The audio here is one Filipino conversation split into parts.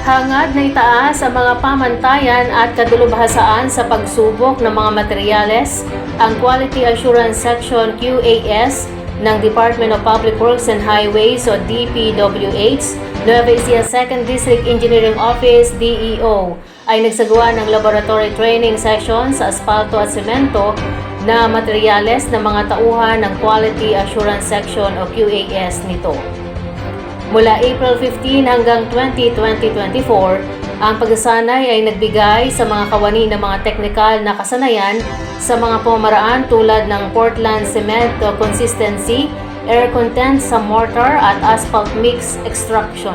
Hangad na itaas ang mga pamantayan at kadulubhasaan sa pagsubok ng mga materyales ang Quality Assurance Section QAS ng Department of Public Works and Highways o DPWH, Nueva Ecija 2nd District Engineering Office DEO ay nagsagawa ng laboratory training session sa asfalto at semento na materyales ng mga tauhan ng Quality Assurance Section o QAS nito. Mula April 15 hanggang 20, 2024, ang pagsasanay ay nagbigay sa mga kawani ng mga teknikal na kasanayan sa mga pamaraan tulad ng Portland Cement Consistency, air content sa mortar at asphalt mix extraction.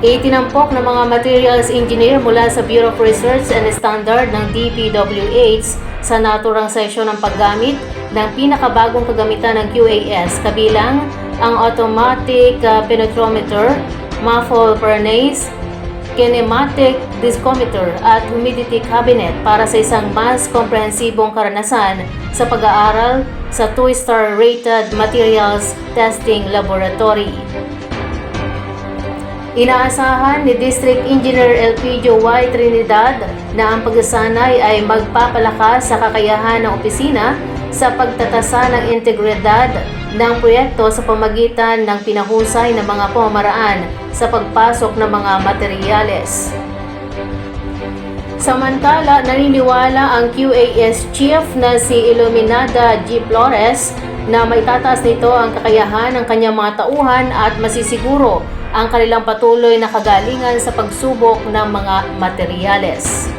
Itinampok ng mga materials engineer mula sa Bureau of Research and Standard ng DPWH sa naturang sesyon ng paggamit ng pinakabagong kagamitan ng QAS kabilang ang automatic uh, penetrometer, muffle furnace, kinematic discometer at humidity cabinet para sa isang mas komprehensibong karanasan sa pag-aaral sa 2-star rated materials testing laboratory. Inaasahan ni District Engineer Elpidio Y. Trinidad na ang pagsasanay ay magpapalakas sa kakayahan ng opisina sa pagtatasa ng integridad ng proyekto sa pamagitan ng pinahusay ng mga pamamaraan sa pagpasok ng mga materyales. Samantala, naniniwala ang QAS Chief na si Iluminada G. Flores na maitataas nito ang kakayahan ng kanyang mga tauhan at masisiguro ang kanilang patuloy na kagalingan sa pagsubok ng mga materyales.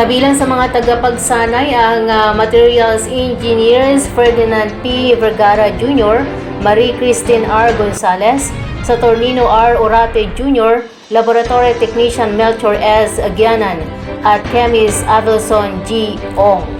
Kabilang sa mga tagapagsanay ang ah, Materials Engineers Ferdinand P. Vergara Jr., Marie Christine R. Gonzalez, Saturnino R. Orate Jr., Laboratory Technician Melchor S. Agianan, at Chemist Adelson G. Ong.